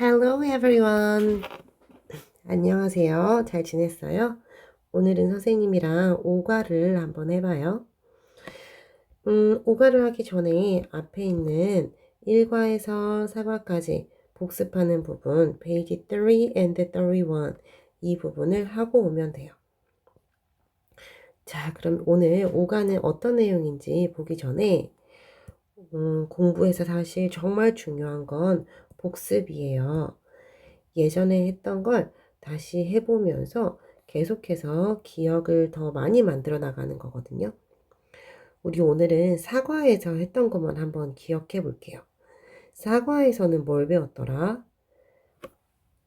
Hello everyone. 안녕하세요. 잘 지냈어요? 오늘은 선생님이랑 오가를 한번 해봐요. 음, 오가를 하기 전에 앞에 있는 1과에서 4과까지 복습하는 부분, 페이지 3 and 31, 이 부분을 하고 오면 돼요. 자, 그럼 오늘 오가는 어떤 내용인지 보기 전에 음, 공부에서 사실 정말 중요한 건 복습이에요. 예전에 했던 걸 다시 해보면서 계속해서 기억을 더 많이 만들어 나가는 거거든요. 우리 오늘은 사과에서 했던 것만 한번 기억해 볼게요. 사과에서는 뭘 배웠더라?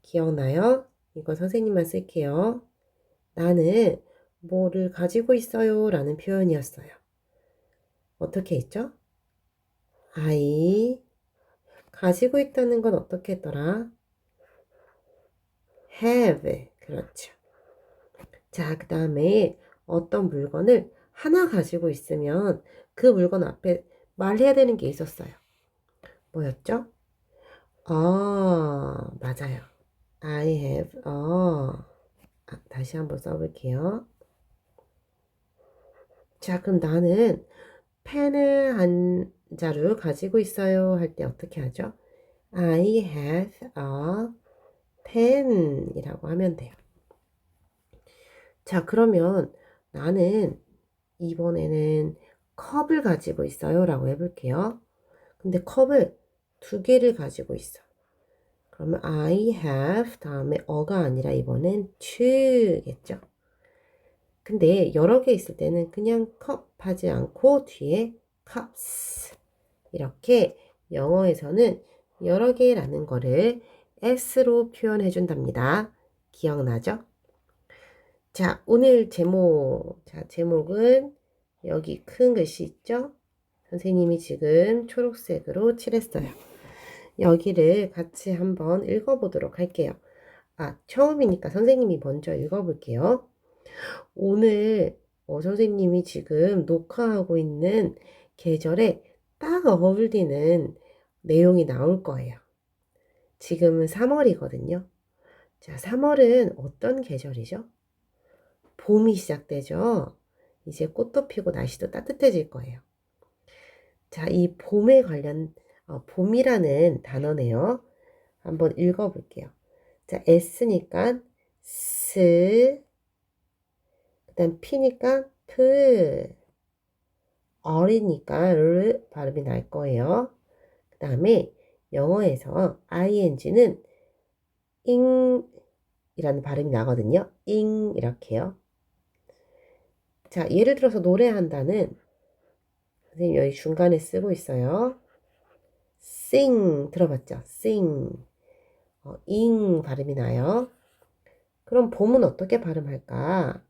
기억나요? 이거 선생님만 쓸게요. 나는 뭐를 가지고 있어요 라는 표현이었어요. 어떻게 했죠? I 가지고 있다는 건 어떻게 했더라? have. 그렇죠. 자, 그 다음에 어떤 물건을 하나 가지고 있으면 그 물건 앞에 말해야 되는 게 있었어요. 뭐였죠? 어, 맞아요. I have, 어. 아, 다시 한번 써볼게요. 자, 그럼 나는 펜을 한 자루 가지고 있어요 할 때 어떻게 하죠? I have a pen 이라고 하면 돼요. 자, 그러면 나는 이번에는 컵을 가지고 있어요 라고 해볼게요. 근데 컵을 두 개를 가지고 있어. 그러면 I have 다음에 어가 아니라 이번엔 to겠죠. 근데 여러 개 있을 때는 그냥 컵 하지 않고 뒤에 cups 이렇게 영어에서는 여러 개라는 거를 s로 표현해 준답니다. 기억나죠? 자, 오늘 제목. 자, 제목은 여기 큰 글씨 있죠? 선생님이 지금 초록색으로 칠했어요. 여기를 같이 한번 읽어보도록 할게요. 아, 처음이니까 선생님이 먼저 읽어볼게요. 오늘 어, 선생님이 지금 녹화하고 있는 계절에 딱 어울리는 내용이 나올 거예요. 지금은 3월이거든요. 자, 3월은 어떤 계절이죠? 봄이 시작되죠. 이제 꽃도 피고 날씨도 따뜻해질 거예요. 자, 이 봄에 관련 어, 봄이라는 단어네요. 한번 읽어볼게요. 자, S니까 스, 그다음 P니까 프, 어리니까 르 발음이 날 거예요. 그 다음에 영어에서 ing는 ing 이라는 발음이 나거든요. ing 이렇게요. 자, 예를 들어서 노래한다는 선생님 여기 중간에 쓰고 있어요. sing 들어봤죠? sing 어, ing 발음이 나요. 그럼 봄은 어떻게 발음할까?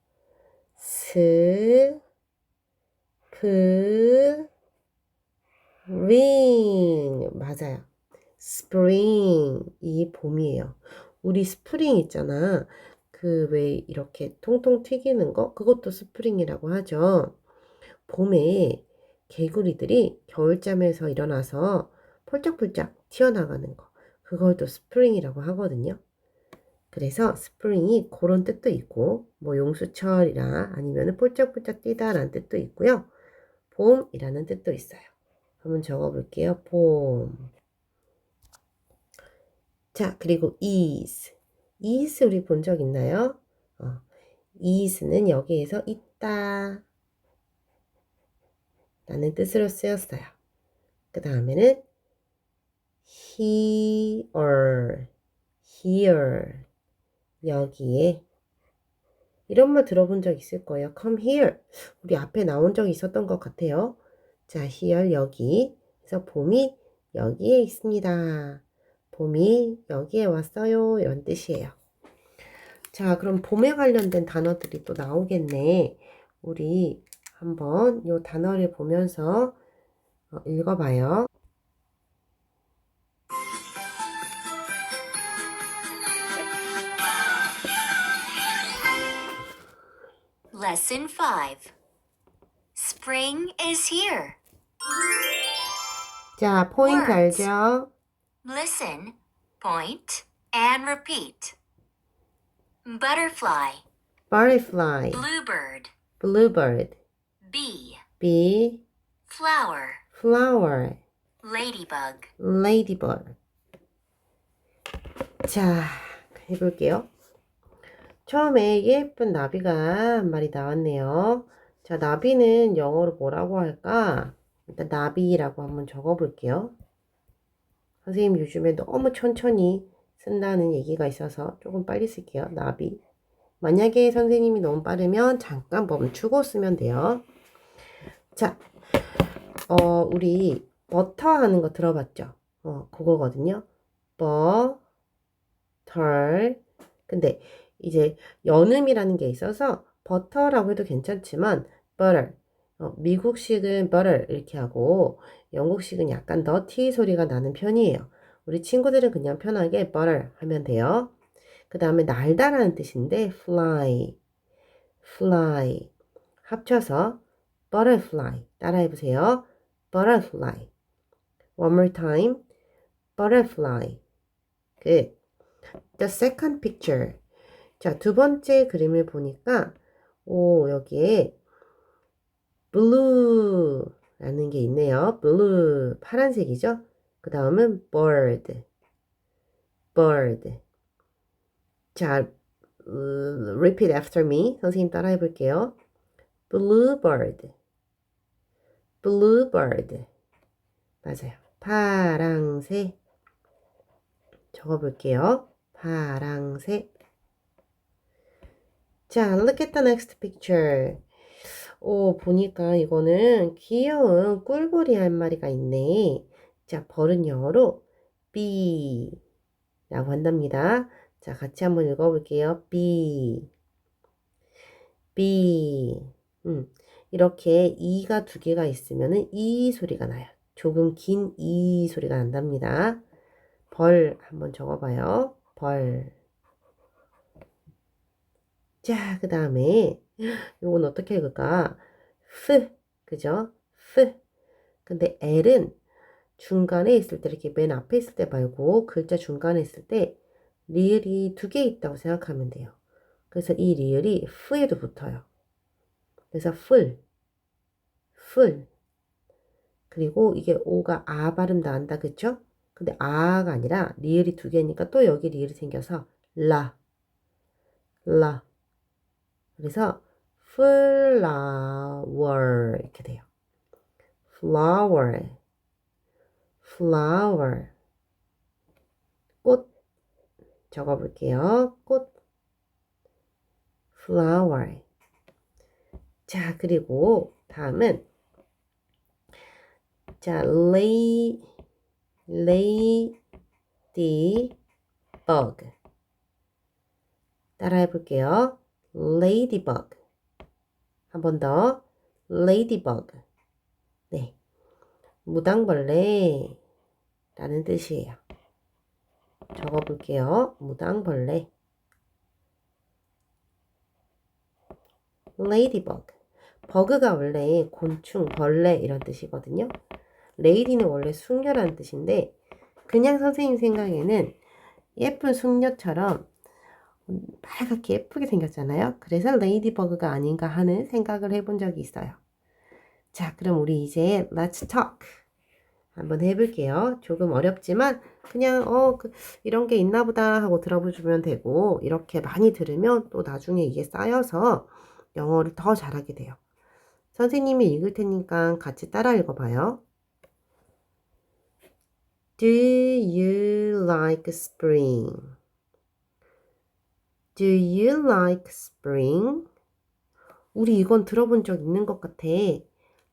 스, 프, ring 맞아요. spring 이 봄이에요. 우리 스프링 있잖아. 그 왜 이렇게 통통 튀기는 거 그것도 스프링이라고 하죠. 봄에 개구리들이 겨울잠에서 일어나서 펄쩍펄쩍 튀어나가는 거 그걸 또 스프링이라고 하거든요. 그래서 스프링이 그런 뜻도 있고 뭐 용수철이라 아니면 펄쩍펄쩍 뛰다라는 뜻도 있고요. 봄이라는 뜻도 있어요. 한번 적어볼게요. 봄. 자, 그리고 is. is 우리 본 적 있나요? 어, is는 여기에서 있다. 라는 뜻으로 쓰였어요. 그 다음에는 here, here. 여기에 이런 말 들어본 적 있을 거예요. come here. 우리 앞에 나온 적이 있었던 것 같아요. 자, here 여기. 그래서 봄이 여기에 있습니다. 봄이 여기에 왔어요. 이런 뜻이에요. 자, 그럼 봄에 관련된 단어들이 또 나오겠네. 우리 한번 이 단어를 보면서 어, 읽어봐요. Lesson 5 Spring is here. 자, 포인트 Words. 알죠? Listen Point and repeat. Butterfly, butterfly, bluebird, bluebird, bee, bee, flower, flower, ladybug. ladybird. 자, 해볼게요. 처음에 예쁜 나비가 한 마리 나왔네요. 자, 나비는 영어로 뭐라고 할까? 일단 나비라고 한번 적어볼게요. 선생님 요즘에 너무 천천히 쓴다는 얘기가 있어서 조금 빨리 쓸게요. 나비. 만약에 선생님이 너무 빠르면 잠깐 멈추고 쓰면 돼요. 자, 어, 우리 버터 하는 거 들어봤죠? 어, 그거거든요. 버터. 근데 이제 연음이라는 게 있어서 버터라고 해도 괜찮지만 butter. 어, 미국식은 butter 이렇게 하고 영국식은 약간 너티 소리가 나는 편이에요. 우리 친구들은 그냥 편하게 butter 하면 돼요. 그 다음에 날다라는 뜻인데 fly, fly 합쳐서 butterfly 따라해 보세요. butterfly. One more time. butterfly. Good. The second picture. 자, 두 번째 그림을 보니까 오, 여기에 blue라는 게 있네요. blue 파란색이죠? 그 다음은 bird. bird. 자, 음, repeat after me. 선생님 따라해 볼게요. bluebird. bluebird. 맞아요. 파랑새. 적어 볼게요. 파랑새. 자, look at the next picture. 오, 보니까 이거는 귀여운 꿀벌이 한 마리가 있네. 자, 벌은 영어로 bee 라고 한답니다. 자, 같이 한번 읽어볼게요. bee. bee. 음, 이렇게 이가 두 개가 있으면은 이 소리가 나요. 조금 긴 이 소리가 난답니다. 벌 한번 적어봐요. 벌. 자, 그 다음에 요건 어떻게 읽을까? f, 그죠? f. 근데 l은 중간에 있을 때 이렇게 맨 앞에 있을 때 말고 글자 중간에 있을 때 리을이 두 개 있다고 생각하면 돼요. 그래서 이 리을이 f에도 붙어요. 그래서 full, full. 그리고 이게 오가 아 발음 나온다, 그쵸? 근데 아가 아니라 리을이 두 개니까 또 여기 리을이 생겨서 라, 라. 그래서 flower 이렇게 돼요. flower, flower. 꽃 적어볼게요. 꽃, flower. 자, 그리고 다음은 자, lay, lady, bug. 따라해 볼게요. Ladybug. 한 번 더. ladybug. 네. 무당벌레 라는 뜻이에요. 적어 볼게요. 무당벌레. ladybug. 버그가 원래 곤충, 벌레 이런 뜻이거든요. 레이디는 원래 숙녀라는 뜻인데 그냥 선생님 생각에는 예쁜 숙녀처럼 빨갛게 예쁘게 생겼잖아요. 그래서 레이디버그가 아닌가 하는 생각을 해본 적이 있어요. 자, 그럼 우리 이제 let's talk 한번 해볼게요. 조금 어렵지만 그냥 어 그, 이런 게 있나 보다 하고 들어보시면 되고 이렇게 많이 들으면 또 나중에 이게 쌓여서 영어를 더 잘하게 돼요. 선생님이 읽을 테니까 같이 따라 읽어봐요. Do you like spring? Do you like spring? 우리 이건 들어본 적 있는 것 같아.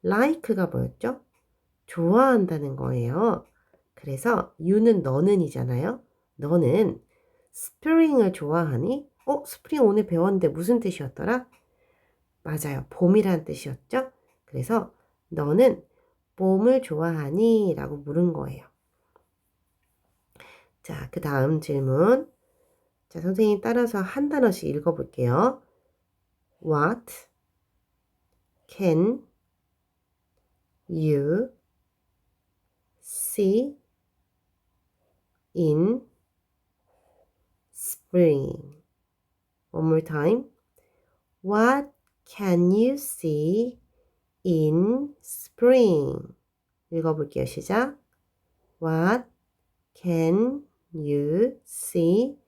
like가 뭐였죠? 좋아한다는 거예요. 그래서 you는 너는이잖아요. 너는 spring을 좋아하니? 어, 스프링 오늘 배웠는데 무슨 뜻이었더라? 맞아요. 봄이란 뜻이었죠? 그래서 너는 봄을 좋아하니? 라고 물은 거예요. 자, 그 다음 질문. 자, 선생님 따라서 한 단어씩 읽어볼게요. What can you see in spring. One more time. What can you see in spring? 읽어볼게요. 시작. What can you see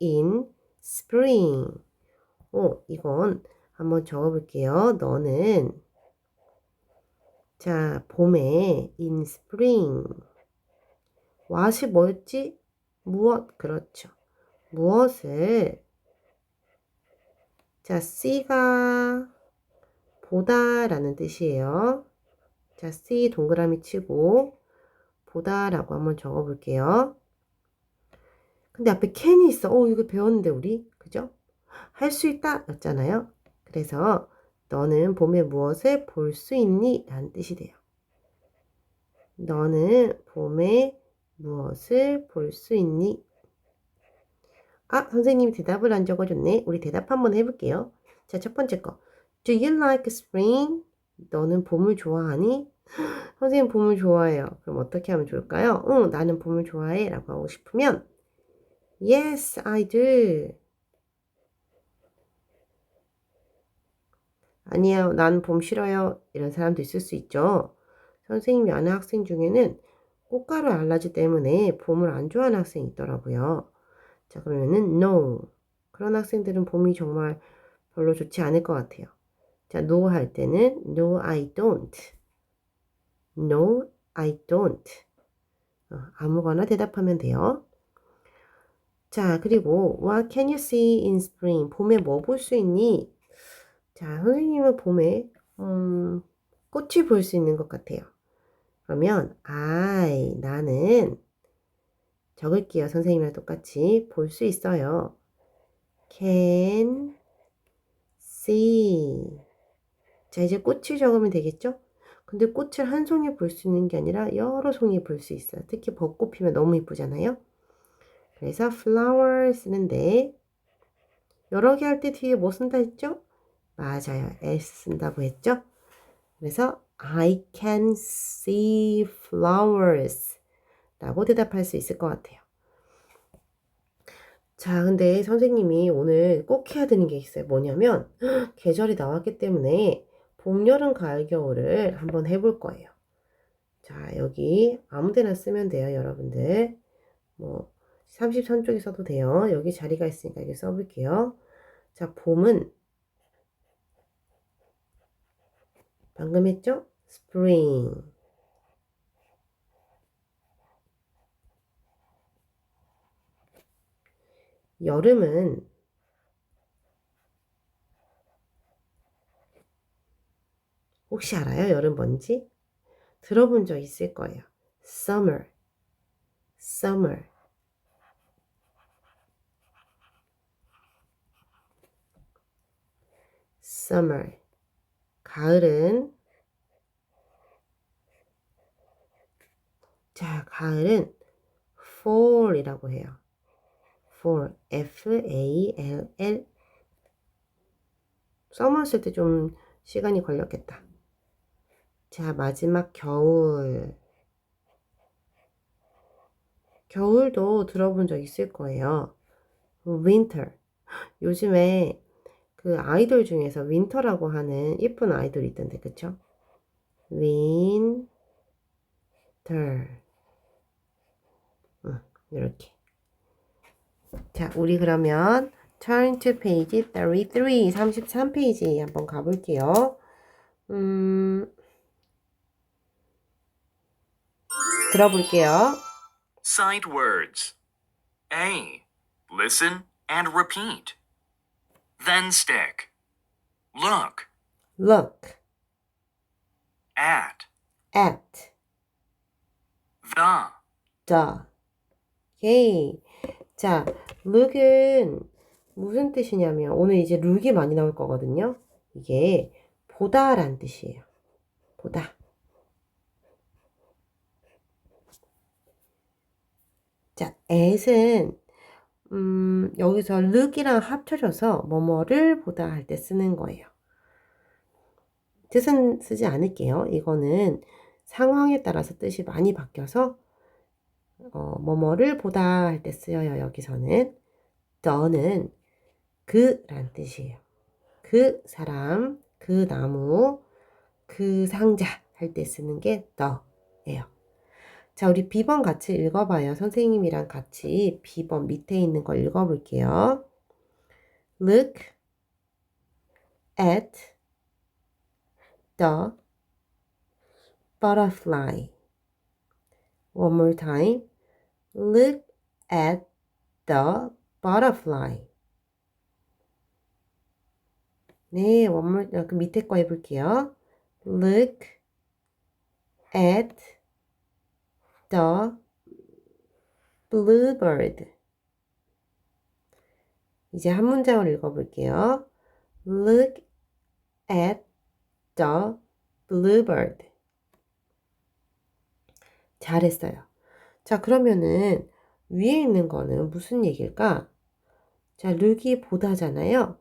in spring? 오, 이건 한번 적어볼게요. 너는 자, 봄에 in spring. what이 뭐였지? 무엇? 그렇죠. 무엇을 자, C가 보다 라는 뜻이에요. 자, C 동그라미 치고 보다 라고 한번 적어볼게요. 근데 앞에 can이 있어. 어, 이거 배웠는데 우리 그죠? 할 수 있다 였잖아요. 그래서 너는 봄에 무엇을 볼 수 있니? 라는 뜻이 돼요. 너는 봄에 무엇을 볼 수 있니? 아, 선생님이 대답을 안 적어줬네. 우리 대답 한번 해볼게요. 자, 첫 번째 거. Do you like spring? 너는 봄을 좋아하니? 선생님 봄을 좋아해요. 그럼 어떻게 하면 좋을까요? 응, 나는 봄을 좋아해. 라고 하고 싶으면 Yes, I do. 아니요, 난 봄 싫어요. 이런 사람도 있을 수 있죠. 선생님이 아는 학생 중에는 꽃가루 알러지 때문에 봄을 안 좋아하는 학생이 있더라고요. 자, 그러면은 no. 그런 학생들은 봄이 정말 별로 좋지 않을 것 같아요. 자, no 할 때는 no, I don't. No, I don't. 어, 아무거나 대답하면 돼요. 자, 그리고 what can you see in spring? 봄에 뭐 볼 수 있니? 자, 선생님은 봄에 음, 꽃이 볼수 있는 것 같아요. 그러면 I 나는 적을게요. 선생님이랑 똑같이 볼 수 있어요. can see. 자, 이제 꽃을 적으면 되겠죠? 근데 꽃을 한 송이 볼 수 있는 게 아니라 여러 송이 볼 수 있어요. 특히 벚꽃 피면 너무 이쁘잖아요. 그래서 flower 쓰는데 여러 개 할 때 뒤에 뭐 쓴다 했죠? 맞아요. s 쓴다고 했죠? 그래서 I can see flowers 라고 대답할 수 있을 것 같아요. 자, 근데 선생님이 오늘 꼭 해야 되는 게 있어요. 뭐냐면, 계절이 나왔기 때문에 봄, 여름, 가을, 겨울을 한번 해볼 거예요. 자, 여기 아무 데나 쓰면 돼요, 여러분들. 뭐, 33 쪽에 써도 돼요. 여기 자리가 있으니까 여기 써볼게요. 자, 봄은 방금 했죠? spring. 여름은 혹시 알아요? 여름 뭔지? 들어본 적 있을 거예요. summer. summer. Summer. 가을은 자, 가을은 fall이라고 해요. fall, F-A-L-L. 써먹었을 때 좀 시간이 걸렸겠다. 자, 마지막 겨울. 겨울도 들어본 적 있을 거예요. winter. 요즘에 그 아이돌 중에서 윈터라고 하는 예쁜 아이돌이 있던데, 그쵸? winter. 응, 이렇게. 자, 우리 그러면 turn to page 33, 33페이지 한번 가볼게요. 음, 들어볼게요. Sight words. A. Listen and repeat. Then stick. Look look at at the. the. 오케이. 자, look은 무슨 뜻이냐면 오늘 이제 look이 많이 나올 거거든요. 이게 보다란 뜻이에요. 보다. 자, at은 음, 여기서 look이랑 합쳐져서 뭐뭐를 보다 할 때 쓰는 거예요. 뜻은 쓰지 않을게요. 이거는 상황에 따라서 뜻이 많이 바뀌어서 어, 뭐뭐를 보다 할 때 쓰여요. 여기서는 the는 그란 뜻이에요. 그 사람, 그 나무, 그 상자 할 때 쓰는 게 the예요. 자, 우리 B번 같이 읽어봐요. 선생님이랑 같이 B번 밑에 있는 거 읽어볼게요. Look at the butterfly. One more time. Look at the butterfly. 네, 어, 그 밑에 거 해볼게요. Look at the bluebird. 이제 한 문장을 읽어볼게요. Look at the bluebird. 잘했어요. 자, 그러면은 위에 있는 거는 무슨 얘기일까? 자, 룩이 보다잖아요.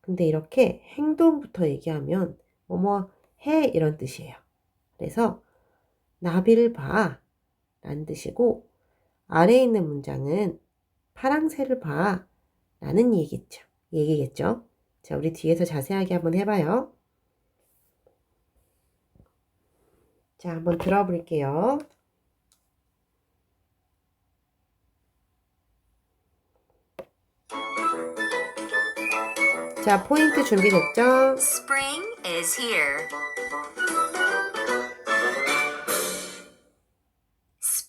근데 이렇게 행동부터 얘기하면 뭐뭐 해 이런 뜻이에요. 그래서 나비를 봐 라는 뜻이고 아래에 있는 문장은 파랑새를 봐 라는 얘기겠죠. 얘기겠죠. 자, 우리 뒤에서 자세하게 한번 해봐요. 자, 한번 들어볼게요. 자, 포인트 준비됐죠? Spring is here.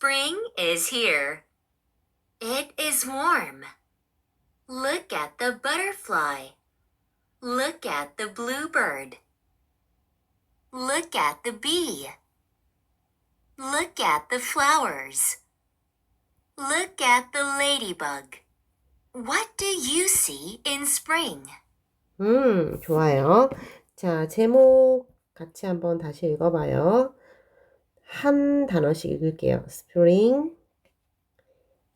Spring is here. It is warm. Look at the butterfly. Look at the bluebird. Look at the bee. Look at the flowers. Look at the ladybug. What do you see in spring? 음, 좋아요. 자, 제목 같이 한번 다시 읽어봐요. 한 단어씩 읽을게요. Spring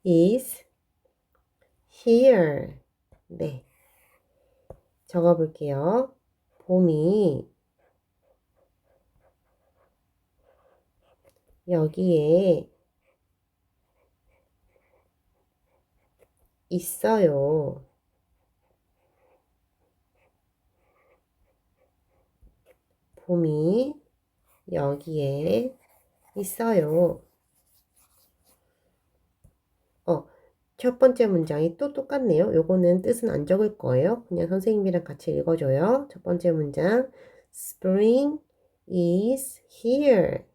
is here. 네. 적어볼게요. 봄이 여기에 있어요. 봄이 여기에 있어요. 어, 첫 번째 문장이 또 똑같네요. 요거는 뜻은 안 적을 거예요. 그냥 선생님이랑 같이 읽어줘요. 첫 번째 문장. Spring is here.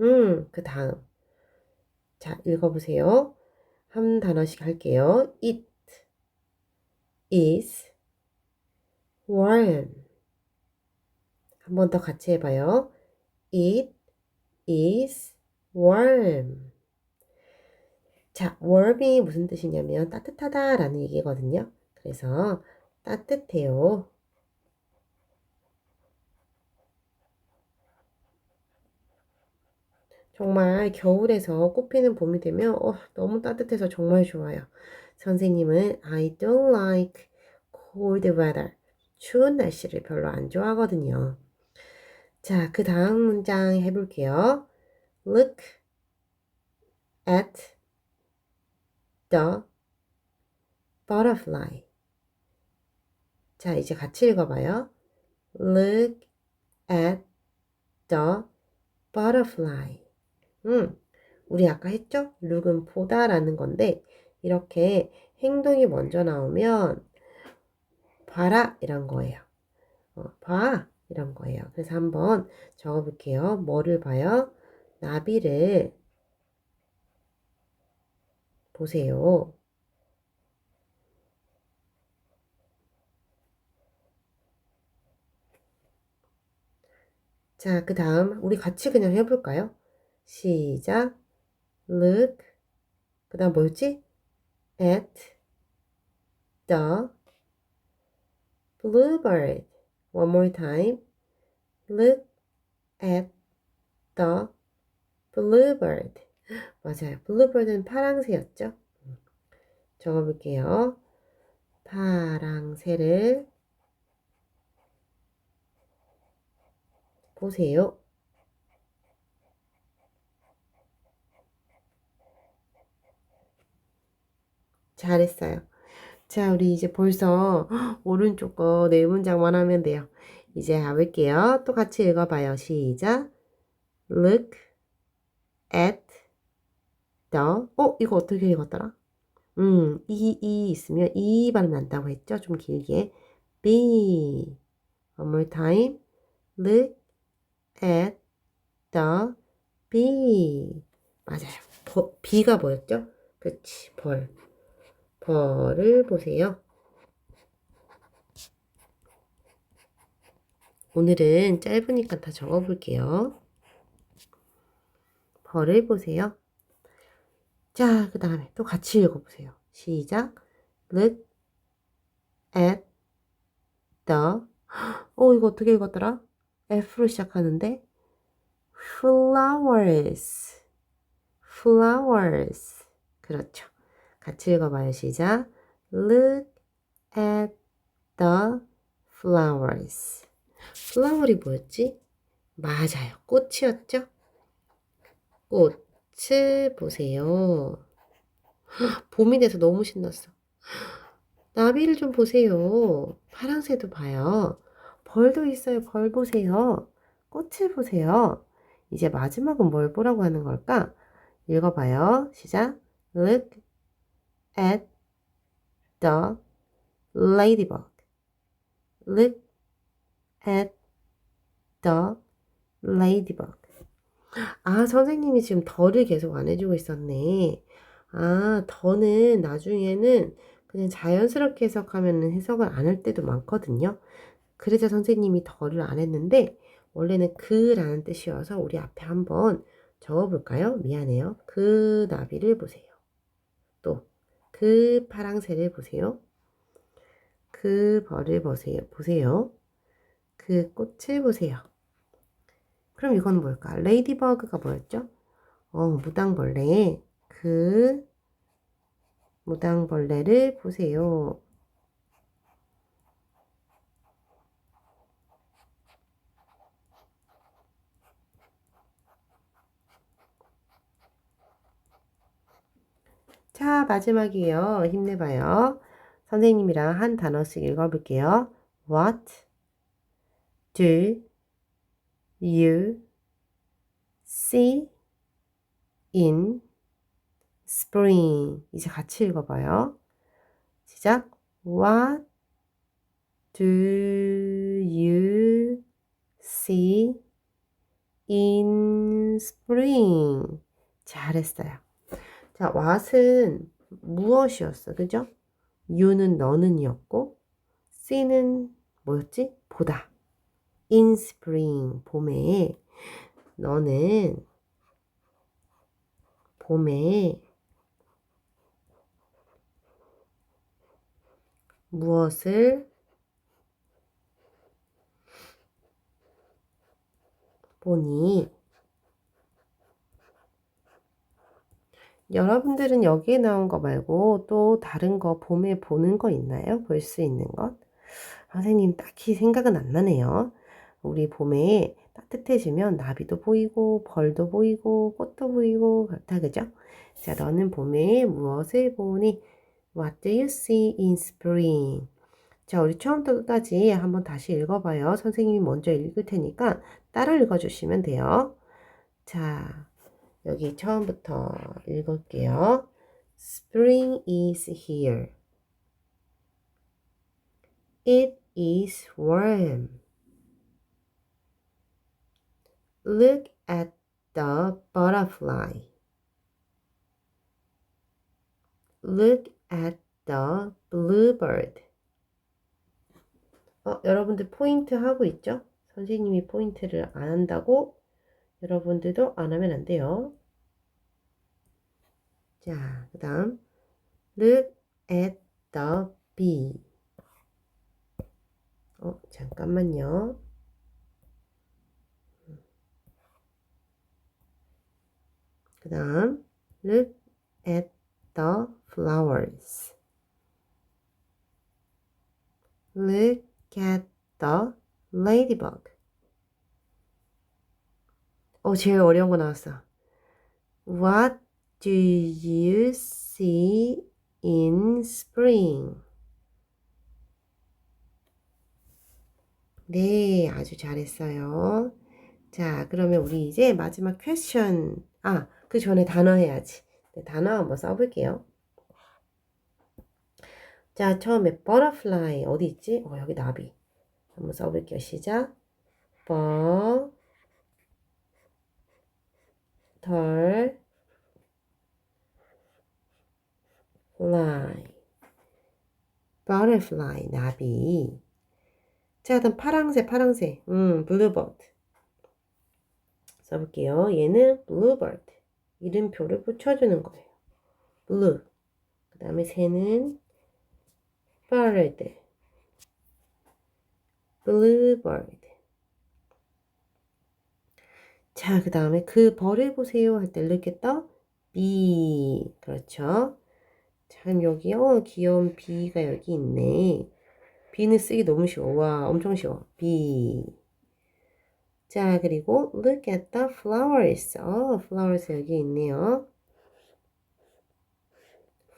음, 그 다음. 자, 읽어보세요. 한 단어씩 할게요. It is warm. 한 번 더 같이 해봐요. It is warm. 자, warm이 무슨 뜻이냐면 따뜻하다라는 얘기거든요. 그래서 따뜻해요. 정말 겨울에서 꽃피는 봄이 되면 어, 너무 따뜻해서 정말 좋아요. 선생님은 I don't like cold weather. 추운 날씨를 별로 안 좋아하거든요. 자, 그 다음 문장 해볼게요. Look at the butterfly. 자, 이제 같이 읽어봐요. Look at the butterfly. 음, 우리 아까 했죠? look은 보다라는 건데, 이렇게 행동이 먼저 나오면, 봐라, 이런 거예요. 어, 봐, 이런 거예요. 그래서 한번 적어볼게요. 뭐를 봐요? 나비를 보세요. 자, 그 다음, 우리 같이 그냥 해볼까요? 시작. Look. 그 다음 뭐였지? At the bluebird. One more time. Look at the bluebird. 맞아요. bluebird는 파랑새였죠? 적어볼게요. 파랑새를 보세요. 잘했어요. 자, 우리 이제 벌써 오른쪽 거 네 문장만 하면 돼요. 이제 가볼게요. 또 같이 읽어봐요. 시작. Look at the. 어, 이거 어떻게 읽었더라? 음, 이, 이 있으면 이 발음 난다고 했죠? 좀 길게. be. One more time. Look at the bee. 맞아요. 버, 비가 뭐였죠? 그치, 벌. 벌을 보세요. 오늘은 짧으니까 다 적어볼게요. 벌을 보세요. 자, 그 다음에 또 같이 읽어보세요. 시작. Look at the. 어, 이거 어떻게 읽었더라? F로 시작하는데. Flowers. Flowers. 그렇죠. 같이 읽어봐요. 시작. Look at the flowers. 플라워리 뭐였지? 맞아요. 꽃이었죠? 꽃을 보세요. 봄이 돼서 너무 신났어. 나비를 좀 보세요. 파랑새도 봐요. 벌도 있어요. 벌 보세요. 꽃을 보세요. 이제 마지막은 뭘 보라고 하는 걸까? 읽어봐요. 시작. Look at the ladybug. Look at the ladybug. 아, 선생님이 지금 더를 계속 안 해주고 있었네. 아, 더는 나중에는 그냥 자연스럽게 해석하면 해석을 안 할 때도 많거든요. 그래서 선생님이 더를 안 했는데, 원래는 그라는 뜻이어서 우리 앞에 한번 적어볼까요? 미안해요. 그 나비를 보세요. 또, 그 파랑새를 보세요. 그 벌을 보세요. 보세요. 그 꽃을 보세요. 그럼 이건 뭘까? 레이디버그가 뭐였죠? 어, 무당벌레. 그 무당벌레를 보세요. 자, 마지막이에요. 힘내봐요. 선생님이랑 한 단어씩 읽어볼게요. What do you see in spring? 이제 같이 읽어봐요. 시작. What do you see in spring? 잘했어요. 자, what은 무엇이었어? 그죠? you는 너는이었고, see는 뭐였지? 보다. in spring, 봄에, 너는 봄에 무엇을 보니? 여러분들은 여기에 나온 거 말고 또 다른 거 봄에 보는 거 있나요? 볼 수 있는 것? 선생님 딱히 생각은 안 나네요. 우리 봄에 따뜻해지면 나비도 보이고 벌도 보이고 꽃도 보이고 그렇다 그죠? 자, 너는 봄에 무엇을 보니? What do you see in spring? 자, 우리 처음부터 끝까지 한번 다시 읽어봐요. 선생님이 먼저 읽을 테니까 따라 읽어주시면 돼요. 자, 여기 처음부터 읽을게요. Spring is here. It is warm. Look at the butterfly. Look at the bluebird. 어, 여러분들 포인트 하고 있죠? 선생님이 포인트를 안 한다고 여러분들도 안 하면 안 돼요. 자, 그 다음 Look at the bee. 어, 잠깐만요. 그 다음 Look at the flowers. Look at the ladybug. 어, 제일 어려운 거 나왔어. What do you see in spring. 네, 아주 잘했어요. 자, 그러면 우리 이제 마지막 퀘스천. 아, 그 전에 단어 해야지. 네, 단어 한번 써볼게요. 자, 처음에 butterfly 어디 있지? 어, 여기 나비. 한번 써볼게요. 시작. 버, 털, fly. butterfly, 나비. 자, 그다음 파랑새, 파랑새. 음, bluebird. 써볼게요. 얘는 bluebird. 이름표를 붙여주는 거예요. blue. 그 다음에 새는 bird. bluebird. 자, 그 다음에 그 벌을 보세요 할때떠 bee. 그렇죠. 참 여기 어 귀여운 비가 여기 있네. 비는 쓰기 너무 쉬워. 와, 엄청 쉬워. bee. 자, 그리고 look at the flowers. 어, flowers 여기 있네요.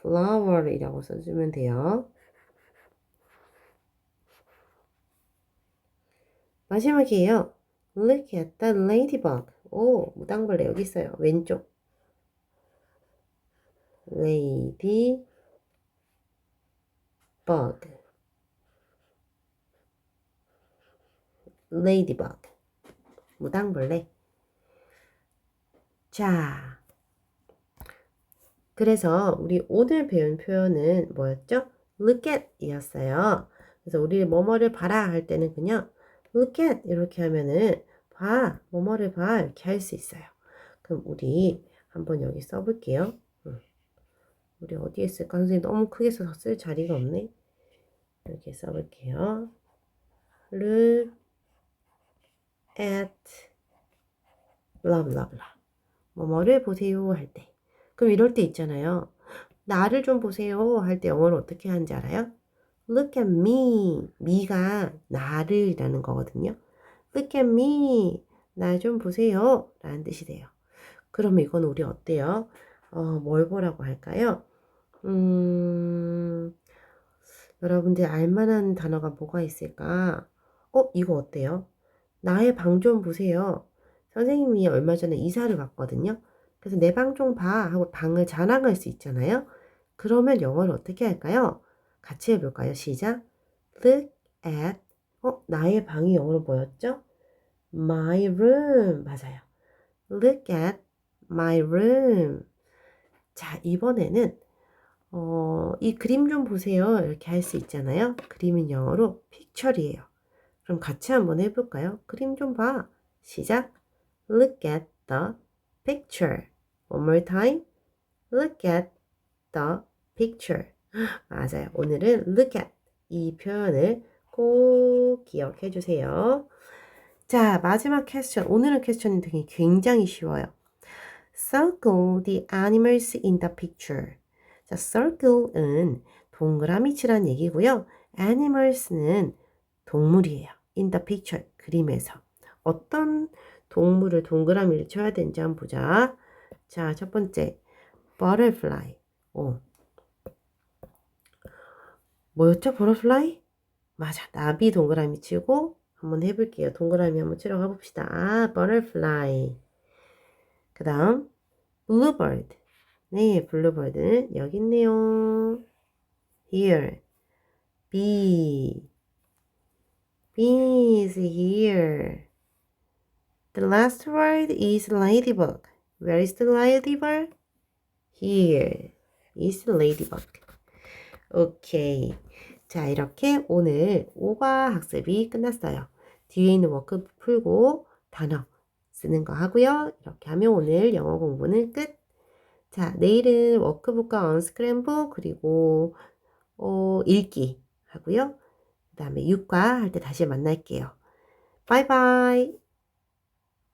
flower이라고 써주면 돼요. 마지막이에요. Look at the ladybug. 오, 무당벌레 여기 있어요. 왼쪽. Ladybug. Ladybug. 무당벌레. 자. 그래서 우리 오늘 배운 표현은 뭐였죠? Look at 이었어요. 그래서 우리 뭐뭐를 봐라 할 때는 그냥 look at 이렇게 하면은 봐, 뭐뭐를 봐 이렇게 할 수 있어요. 그럼 우리 한번 여기 써볼게요. 음. 우리 어디에 쓸까? 선생님 너무 크게 써서 쓸 자리가 없네. 이렇게 써볼게요. look at blah 뭐뭐를 보세요 할 때. 그럼 이럴 때 있잖아요. 나를 좀 보세요 할 때 영어로 어떻게 하는지 알아요? Look at me. me가 나를이라는 거거든요. Look at me. 나 좀 보세요. 라는 뜻이 돼요. 그러면 이건 우리 어때요? 어, 뭘 보라고 할까요? 음, 여러분들 알만한 단어가 뭐가 있을까? 어, 이거 어때요? 나의 방 좀 보세요. 선생님이 얼마 전에 이사를 갔거든요. 그래서 내 방 좀 봐 하고 방을 자랑할 수 있잖아요. 그러면 영어를 어떻게 할까요? 같이 해볼까요? 시작. Look at 어 나의 방이 영어로 뭐였죠? My room 맞아요. Look at my room. 자 이번에는 어, 이 그림 좀 보세요. 이렇게 할 수 있잖아요. 그림은 영어로 picture이에요. 그럼 같이 한번 해볼까요? 그림 좀 봐. 시작. Look at the picture. One more time. Look at the picture. 맞아요. 오늘은 look at 이 표현을 꼭 기억해 주세요. 자, 마지막 퀘스천. 오늘은 퀘스천이 되게 굉장히 쉬워요. Circle the animals in the picture. 자, circle은 동그라미 치란 얘기고요. animals는 동물이에요. in the picture. 그림에서. 어떤 동물을 동그라미를 쳐야 되는지 한번 보자. 자, 첫 번째. butterfly. 오. 뭐였죠? butterfly? 맞아. 나비 동그라미 치고 한번 해볼게요. 동그라미 한번 치러 가봅시다. 아, butterfly. 그 다음, bluebird. 네, bluebird는 여기 있네요. here. bee. bee is here. The last word is ladybug. Where is the ladybug? Here is ladybug. 오케이. 자, 이렇게 오늘 오과 학습이 끝났어요. 뒤에 있는 워크북 풀고 단어 쓰는 거 하고요. 이렇게 하면 오늘 영어 공부는 끝. 자, 내일은 워크북과 언스크램북 그리고 어, 읽기 하고요. 그 다음에 육과 할 때 다시 만날게요. 바이바이.